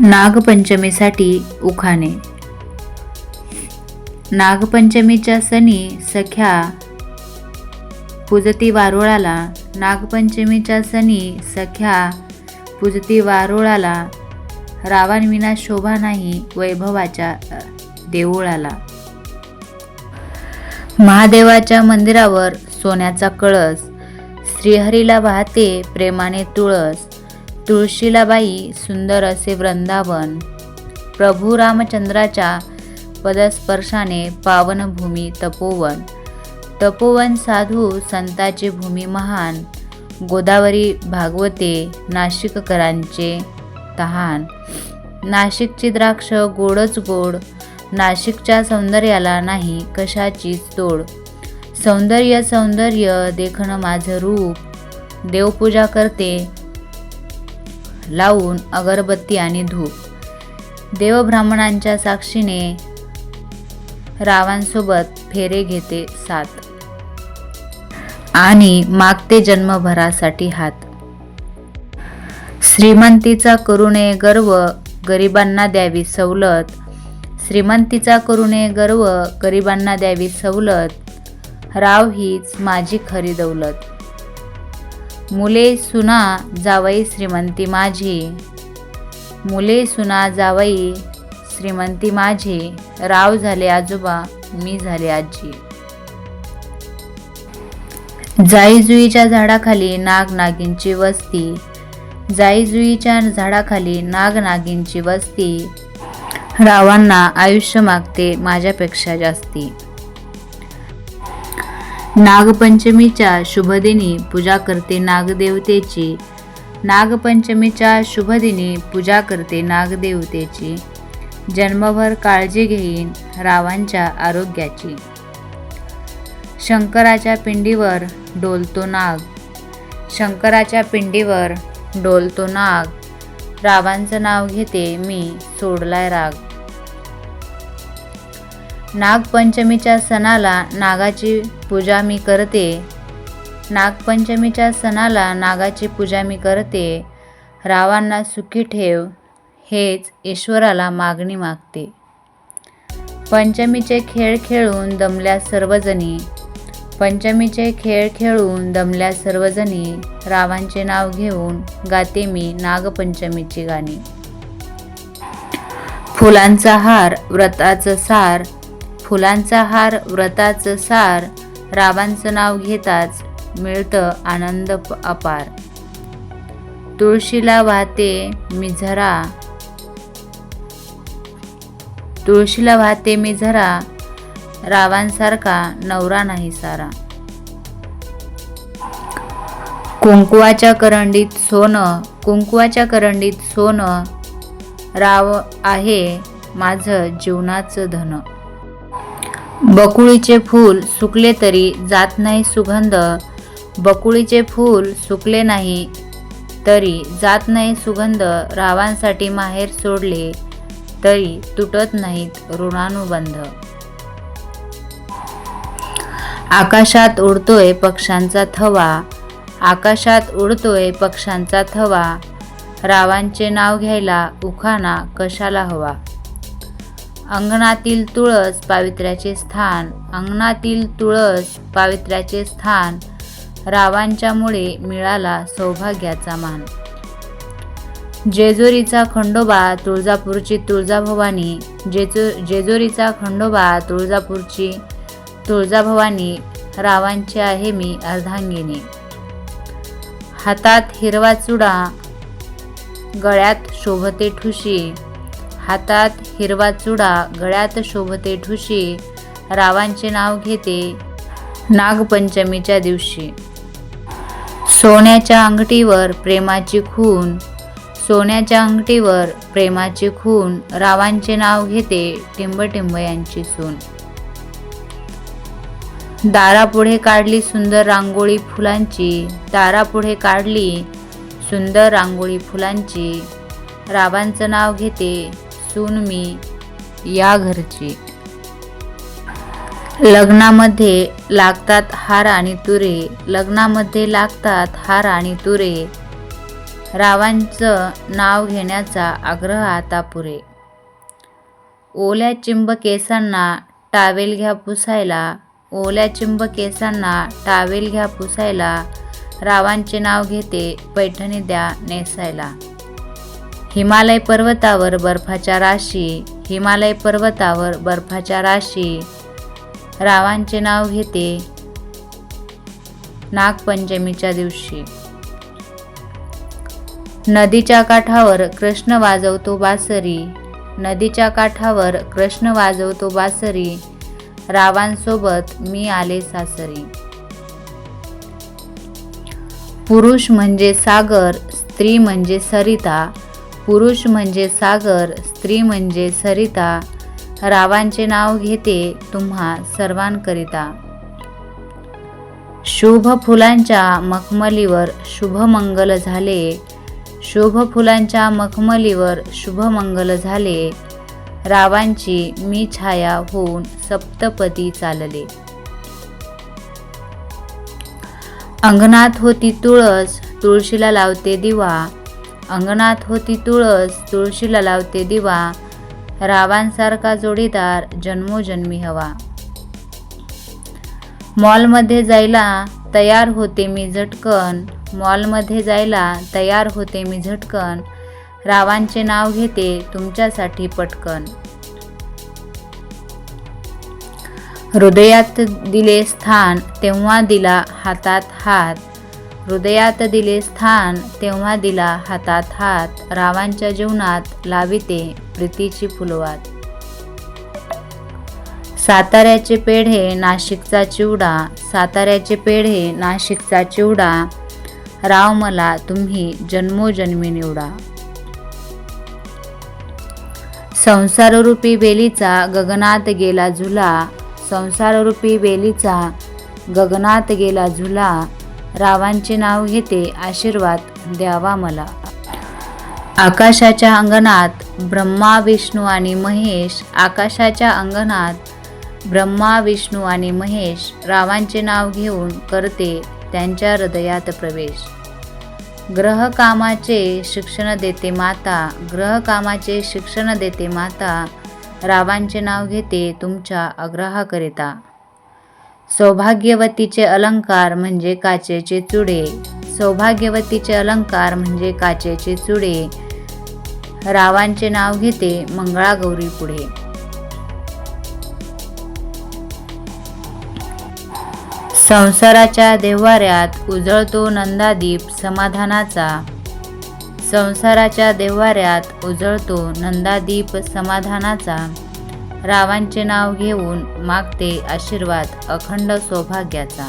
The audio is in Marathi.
नागपंचमीसाठी उखाणे. नागपंचमीच्या सणी सख्या पूजती वारुळाला नागपंचमीच्या सणी सख्या पूजती वारुळाला रावणविना शोभा नाही वैभवाच्या देऊळाला. महादेवाच्या मंदिरावर सोन्याचा कळस श्रीहरीला वाहते प्रेमाने तुळस तुळशीलाबाई सुंदर असे वृंदावन प्रभू रामचंद्राच्या पदस्पर्शाने पावनभूमी तपोवन. तपोवन साधू संताची भूमी महान. गोदावरी भागवते नाशिककरांचे तहान. नाशिकची द्राक्ष गोडच गोड. नाशिकच्या सौंदर्याला नाही कशाचीच तोड. सौंदर्य सौंदर्य देखणं माझं रूप. देवपूजा करते लावून अगरबत्ती आणि धूप. देवब्राह्मणांच्या साक्षीने रावांसोबत फेरे घेते सात. आणि मागते जन्मभरासाठी हात. श्रीमंतीचा करुणे गर्व गरिबांना द्यावी सवलत. श्रीमंतीचा करुणे गर्व गरिबांना द्यावी सवलत. राव हीच माझी खरी दौलत. मुले सुना जावई श्रीमंती माझी. मुले सुना जावई श्रीमंती माझी. राव झाले आजोबा मी झाले आजी. जाईजुईच्या झाडाखाली नाग नागिंची वस्ती. जाईजुईच्या झाडाखाली नागनागिंची वस्ती. रावांना आयुष्य मागते माझ्यापेक्षा जास्ती. नागपंचमीच्या शुभदिनी पूजा करते नागदेवतेची. नागपंचमीच्या शुभदिनी पूजा करते नागदेवतेची. जन्मभर काळजी घेईन रावांच्या आरोग्याची. शंकराच्या पिंडीवर डोलतो नाग. शंकराच्या पिंडीवर डोलतो नाग. रावांचं नाव घेते मी सोडलाय राग. नागपंचमीच्या सणाला नागाची पूजा मी करते. नागपंचमीच्या सणाला नागाची पूजा मी करते. रावांना सुखी ठेव हेच ईश्वराला मागणी मागते. पंचमीचे खेळ खेळून दमल्या सर्वजणी पंचमीचे खेळ खेळून दमल्या सर्वजणी रावांचे नाव घेऊन गाते मी नागपंचमीची गाणी. फुलांचा हार व्रताचं सार फुलांचा हार व्रताचं सार रावांचं नाव घेताच मिळतं आनंद प- अपार. तुळशीला वाहते मिझरा. तुळशीला वाहते मिझरा रावांसारखा नवरा नाही सारा. कुंकुवाच्या करंडीत सोनं कुंकुवाच्या करंडीत सोनं राव आहे माझं जीवनाचं धन. बकुळीचे फूल सुकले तरी जात नाही सुगंध. बकुळीचे फूल सुकले नाही तरी जात नाही सुगंध. रावांसाठी माहेर सोडले तरी तुटत नाहीत ऋणानुबंध. आकाशात उडतोय पक्ष्यांचा थवा. आकाशात उडतोय पक्ष्यांचा थवा. रावांचे नाव घ्यायला उखाणा कशाला हवा? अंगणातील तुळस पावित्र्याचे स्थान अंगणातील तुळस पावित्र्याचे स्थान रावांच्यामुळे मिळाला सौभाग्याचा मान. जेजुरीचा खंडोबा तुळजापूरची तुळजाभवानी जेजु जेजुरीचा खंडोबा तुळजापूरची तुळजाभवानी रावांची आहे मी अर्धांगिनी. हातात हिरवा चुडा गळ्यात शोभते ठुशी हातात हिरवा चुडा गळ्यात शोभते ठुशी रावांचे नाव घेते नागपंचमीच्या दिवशी. सोन्याच्या अंगठीवर प्रेमाची खून सोन्याच्या अंगठीवर प्रेमाची खून रावांचे नाव घेते टिंबटिंब यांची सून. दारापुढे काढली सुंदर रांगोळी फुलांची दारापुढे काढली सुंदर रांगोळी फुलांची रावांचं नाव घेते सून मी या घरची. लग्नामध्ये लागतात हार आणि तुरे. लग्नामध्ये लागतात हार आणि तुरे. रावांचं नाव घेण्याचा आग्रह आता पुरे. ओल्या चिंब केसांना टावेल घ्या पुसायला. ओल्या चिंब केसांना टावेल घ्या पुसायला. रावांचे नाव घेते पैठणी द्या नेसायला. हिमालय पर्वतावर बर्फाच्या राशी हिमालय पर्वतावर बर्फाच्या राशी. रावांचे नाव घेते नागपंचमीच्या दिवशी. नदीच्या काठावर कृष्ण वाजवतो बासरी नदीच्या काठावर कृष्ण वाजवतो बासरी रावांसोबत मी आले सासरी. पुरुष म्हणजे सागर स्त्री म्हणजे सरिता पुरुष म्हणजे सागर स्त्री म्हणजे सरिता. रावांचे नाव घेते तुम्हा सर्वांकरिता. शुभ फुलांच्या मखमलीवर शुभमंगल झाले. शुभ फुलांच्या मखमलीवर शुभमंगल झाले. रावांची मी छाया होऊन सप्तपदी चालले. अंगणात होती तुळस तुळशीला लावते दिवा. अंगणात होती तुळस तुळशीला लावते दिवा रावांसारखा जोडीदार जन्मोजन्मी हवा. मॉलमध्ये जायला तयार होते मी झटकन मॉलमध्ये जायला तयार होते मी झटकन रावांचे नाव घेते तुमच्यासाठी पटकन. हृदयात दिले स्थान तेव्हा दिला हातात हात. हृदयात दिले स्थान तेव्हा दिला हातात हात रावांच्या जीवनात लाविते प्रीतीची फुलवात. साताऱ्याचे पेढे नाशिकचा चिवडा साताऱ्याचे पेढे नाशिकचा चिवडा राव मला तुम्ही जन्मोजन्मी निवडा. संसाररूपी बेलीचा गगनात गेला झुला संसाररूपी बेलीचा गगनात गेला झुला रावांचे नाव घेते आशीर्वाद द्यावा मला. आकाशाच्या अंगणात ब्रह्मा विष्णू आणि महेश आकाशाच्या अंगणात ब्रह्मा विष्णू आणि महेश रावांचे नाव घेऊन करते त्यांच्या हृदयात प्रवेश. ग्रहकामाचे शिक्षण देते माता ग्रहकामाचे शिक्षण देते माता रावांचे नाव घेते तुमच्या आग्रहाकरिता. सौभाग्यवतीचे अलंकार म्हणजे काचेचे चुडे. सौभाग्यवतीचे अलंकार म्हणजे काचेचे चुडे. रावांचे नाव घेते मंगळागौरी पुढे. संसाराच्या देव्हाऱ्यात उजळतो नंदादीप समाधानाचा. संसाराच्या देव्हाऱ्यात उजळतो नंदादीप समाधानाचा. रावांचे नाव घेऊन मागते आशीर्वाद अखंड सौभाग्याचा.